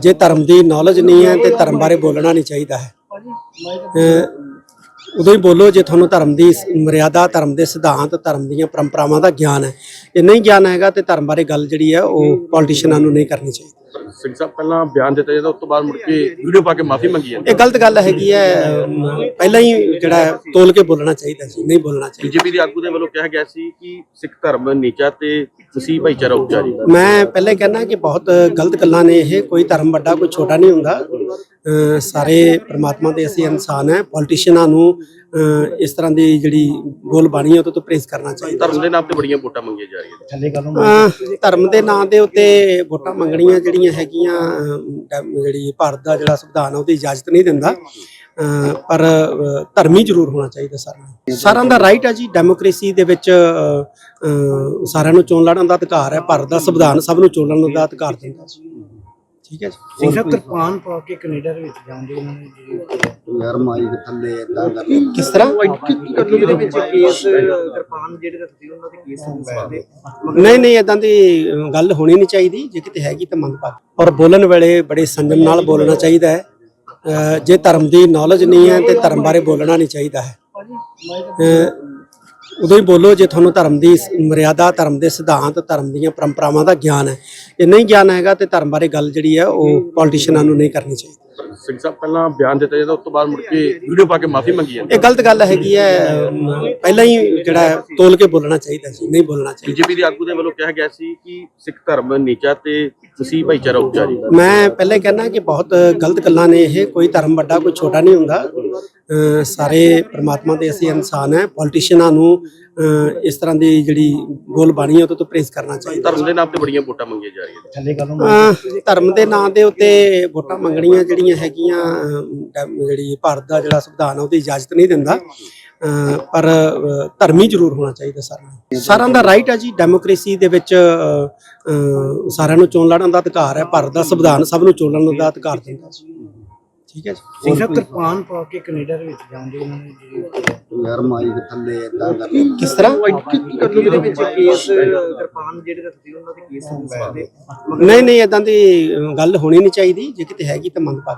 ਜੇ ਧਰਮ ਦੀ ਨੌਲੇਜ ਨਹੀਂ ਹੈ ਤੇ ਧਰਮ ਬਾਰੇ ਬੋਲਣਾ ਨਹੀਂ ਚਾਹੀਦਾ ਹੈ। ਉਦੋਂ ਹੀ ਬੋਲੋ ਜੇ ਤੁਹਾਨੂੰ ਧਰਮ ਦੀ ਮਰਿਆਦਾ ਧਰਮ ਦੇ ਸਿਧਾਂਤ ਧਰਮ ਦੀਆਂ ਪਰੰਪਰਾਵਾਂ ਦਾ ਗਿਆਨ ਹੈ। ਜੇ ਨਹੀਂ ਗਿਆਨ ਹੈਗਾ ਤੇ ਧਰਮ ਬਾਰੇ ਗੱਲ ਜਿਹੜੀ ਹੈ ਉਹ ਪੋਲੀਟੀਸ਼ੀਅਨਾਂ ਨੂੰ ਨਹੀਂ ਕਰਨੀ ਚਾਹੀਦੀ। ਸਿੰਘ ਸਾਹਿਬ ਪਹਿਲਾਂ ਬਿਆਨ ਦਿੱਤਾ ਜਾਂਦਾ ਉਸ ਤੋਂ ਬਾਅਦ ਮੁੜ ਕੇ ਵੀਡੀਓ ਪਾ ਕੇ ਮਾਫੀ ਮੰਗੀ ਜਾਂਦੀ ਇਹ ਗਲਤ ਗੱਲ ਹੈਗੀ ਹੈ ਪਹਿਲਾਂ ਹੀ ਜਿਹੜਾ ਤੋਲ ਕੇ ਬੋਲਣਾ ਚਾਹੀਦਾ ਸੀ ਨਹੀਂ ਬੋਲਣਾ ਚਾਹੀਦਾ। ਬੀਜੇਪੀ ਦੇ ਆਗੂ ਦੇ ਵੱਲੋਂ ਕਿਹਾ ਗਿਆ ਸੀ ਕਿ ਸਿੱਖ ਧਰਮ ਨੀਚਾ ਤੇ ਮਸੀਹ ਭਾਈਚਾਰਾ ਉੱਚਾ ਜੀ। ਮੈਂ ਪਹਿਲੇ ਕਹਿਣਾ ਕਿ ਬਹੁਤ ਗਲਤ ਗੱਲਾਂ ਨੇ ਇਹ ਕੋਈ ਧਰਮ ਵੱਡਾ ਕੋਈ ਛੋਟਾ ਨਹੀਂ ਹੁੰਦਾ। ਸਾਰੇ ਪ੍ਰਮਾਤਮਾ ਦੇ ਅਸੀਂ ਇਨਸਾਨ ਹੈ ਪੋਲੀਟੀਸ਼ੀਅਨਾਂ ਨੂੰ ਇਸ ਤਰ੍ਹਾਂ ਦੀ ਜਿਹੜੀ ਬੋਲ ਬਾਣੀ ਹੈ ਉਹਦੇ ਤੋਂ ਪ੍ਰੇਜ਼ ਕਰਨਾ ਚਾਹੀਦਾ। ਧਰਮ ਦੇ ਨਾਮ ਤੇ ਬੜੀਆਂ ਵੋਟਾਂ ਮੰਗੀਆਂ ਜਾ ਰਹੀਆਂ ਨੇ। ਅਹ ਧਰਮ ਦੇ ਨਾਂ ਦੇ ਉੱਤੇ ਵੋਟਾਂ ਮੰਗਣੀਆਂ ਜਿਹੜੀਆਂ ਹੈਗੀਆਂ ਜਿਹੜੀ ਭਾਰਤ ਦਾ ਜਿਹੜਾ ਸੰਵਿਧਾਨ ਆ ਉਹਦੀ ਇਜਾਜ਼ਤ ਨਹੀਂ ਦਿੰਦਾ। ਪਰ ਧਰਮੀ ਜ਼ਰੂਰ ਹੋਣਾ ਚਾਹੀਦਾ ਸਾਰਿਆਂ ਨੂੰ। ਸਾਰਿਆਂ ਦਾ ਰਾਈਟ ਹੈ ਜੀ ਡੈਮੋਕ੍ਰੇਸੀ ਦੇ ਵਿੱਚ ਸਾਰਿਆਂ ਨੂੰ ਚੋਣ ਲੜਨ ਦਾ ਅਧਿਕਾਰ ਹੈ ਭਾਰਤ ਦਾ ਸੰਵਿਧਾਨ ਸਭ ਨੂੰ ਚੋਣ ਲੜਨ ਦਾ ਅਧਿਕਾਰ ਦਿੰਦਾ ਜੀ। ਠੀਕ ਹੈ ਜੀ। ਸਿੰਘ ਸਾਹਿਬ ਕਿਰਪਾਨ ਪਾ ਕੇ ਕੈਨੇਡਾ ਦੇ ਵਿੱਚ ਜਾਂਦੇ ਉਹਨਾਂ ਨੇ ਜਿਹੜੀ ਯਾਰ ਮਾਈਕ ਥੱਲੇ ਇਦਾਂ ਕਰ ਕਿਸ ਤਰ੍ਹਾਂ? ਦੇ ਵਿੱਚ ਕੇਸ ਕਿਰਪਾਨ ਜਿਹੜੇ ਰੱਖਦੇ ਉਹਨਾਂ ਦੇ ਕੇਸ ਹੁੰਦੇ ਨਹੀਂ ਨਹੀਂ ਇਦਾਂ ਦੀ ਗੱਲ ਹੋਣੀ ਨਹੀਂ ਚਾਹੀਦੀ। ਜੇ ਕਿਤੇ ਹੈਗੀ ਤਾਂ ਮੰਦਭਾਗੀ ਔਰ ਬੋਲਣ ਵੇਲੇ ਬੜੇ ਸੰਜਮ ਨਾਲ ਬੋਲਣਾ ਚਾਹੀਦਾ ਹੈ। ਜੇ ਧਰਮ ਦੀ ਨੌਲੇਜ ਨਹੀਂ ਹੈ ਤੇ ਧਰਮ ਬਾਰੇ ਬੋਲਣਾ ਨਹੀਂ ਚਾਹੀਦਾ ਹੈ। ਉਦੋਂ ਹੀ ਬੋਲੋ ਜੇ ਤੁਹਾਨੂੰ ਧਰਮ ਦੀ ਮਰਿਆਦਾ ਧਰਮ ਦੇ ਸਿਧਾਂਤ ਧਰਮ ਦੀਆਂ ਪਰੰਪਰਾਵਾਂ ਦਾ ਗਿਆਨ ਹੈ। ਜੇ ਨਹੀਂ ਗਿਆਨ ਹੈਗਾ ਤੇ ਧਰਮ ਬਾਰੇ ਗੱਲ ਜਿਹੜੀ ਹੈ ਉਹ ਪੋਲੀਟੀਸ਼ੀਅਨਾਂ ਨੂੰ ਨਹੀਂ ਕਰਨੀ ਚਾਹੀਦੀ। ਸਿੰਘ ਸਾਹਿਬ ਪਹਿਲਾਂ ਬਿਆਨ ਦਿੱਤਾ ਜਾਂਦਾ ਉਸ ਤੋਂ ਬਾਅਦ ਮੁੜ ਕੇ ਵੀਡੀਓ ਪਾ ਕੇ ਮਾਫੀ ਮੰਗੀ ਜਾਂਦੀ। ਇਹ ਗਲਤ ਗੱਲ ਹੈਗੀ ਹੈ ਪਹਿਲਾਂ ਹੀ ਜਿਹੜਾ ਤੋਲ ਕੇ ਬੋਲਣਾ ਚਾਹੀਦਾ ਸੀ ਨਹੀਂ ਬੋਲਣਾ ਚਾਹੀਦਾ। ਬੀਜੇਪੀ ਦੇ ਆਗੂ ਦੇ ਵੱਲੋਂ ਕਿਹਾ ਗਿਆ ਸੀ ਕਿ ਸਿੱਖ ਧਰਮ ਨੀਚਾ ਤੇ ਮਸੀਹ ਭਾਈਚਾਰਾ ਉੱਚਾ ਜੀ ਮੈਂ ਪਹਿਲੇ ਕਹਿਣਾ ਕਿ ਬਹੁਤ ਗਲਤ ਗੱਲਾਂ ਨੇ ਇਹ ਕੋਈ ਧਰਮ ਵੱਡਾ ਕੋਈ ਛੋਟਾ ਨਹੀਂ ਹੁੰਦਾ। ਸਾਰੇ ਪ੍ਰਮਾਤਮਾ ਦੇ ਅਸੀਂ ਇਨਸਾਨ ਹੈ ਪੋਲੀਟੀਸ਼ੀਅਨਾਂ ਨੂੰ ਇਸ ਤਰ੍ਹਾਂ ਦੀ ਜਿਹੜੀ ਬੋਲ ਬਾਣੀ ਹੈ ਉਹਦੇ ਤੋਂ ਪ੍ਰੇਜ਼ ਕਰਨਾ ਚਾਹੀਦਾ। ਧਰਮ ਦੇ ਨਾਮ ਤੇ ਬੜੀਆਂ ਵੋਟਾਂ ਮੰਗੀਆਂ ਜਾ ਰਹੀਆਂ ਨੇ। ਥੱਲੇ ਗੱਲ ਅਹ ਧਰਮ ਦੇ ਨਾਂ ਦੇ ਉੱਤੇ ਵੋਟਾਂ ਮੰਗਣੀਆਂ ਜਿਹੜੀਆਂ ਹੈਗੀਆਂ ਜਿਹੜੀ ਭਾਰਤ ਦਾ ਜਿਹੜਾ ਸੰਵਿਧਾਨ ਆ ਉਹਦੀ ਇਜਾਜ਼ਤ ਨਹੀਂ ਦਿੰਦਾ। ਪਰ ਧਰਮੀ ਜ਼ਰੂਰ ਹੋਣਾ ਚਾਹੀਦਾ ਸਾਰਿਆਂ ਨੂੰ। ਸਾਰਿਆਂ ਦਾ ਰਾਈਟ ਹੈ ਜੀ ਡੈਮੋਕ੍ਰੇਸੀ ਦੇ ਵਿੱਚ ਸਾਰਿਆਂ ਨੂੰ ਚੋਣ ਲੜਨ ਦਾ ਅਧਿਕਾਰ ਹੈ ਭਾਰਤ ਦਾ ਸੰਵਿਧਾਨ ਸਭ ਨੂੰ ਚੋਣ ਲੜਨ ਦਾ ਅਧਿਕਾਰ ਦਿੰਦਾ ਜੀ। ਠੀਕ ਹੈ ਸਿੰਘ ਸਾਹਿਬ ਕਿਰਪਾਨ ਪਾ ਕੇ ਕੈਨੇਡਾ ਦੇ ਵਿੱਚ ਜਾਂਦੇ ਉਹਨਾਂ ਨੇ ਯਾਰ ਮਾਈਕ ਥੱਲੇ ਇਦਾਂ ਕਰ ਕਿਸ ਤਰ੍ਹਾਂ? ਦੇ ਵਿੱਚ ਕੇਸ ਕਿਰਪਾਨ ਜਿਹੜੇ ਰੱਖਦੇ ਉਹਨਾਂ ਦੇ ਕੇਸ ਨਹੀਂ ਨਹੀਂ ਇਦਾਂ ਦੀ ਗੱਲ ਹੋਣੀ ਨਹੀਂ ਚਾਹੀਦੀ। ਜੇ ਕਿਤੇ ਹੈਗੀ ਤਾਂ ਮੰਦਭਾਗੀ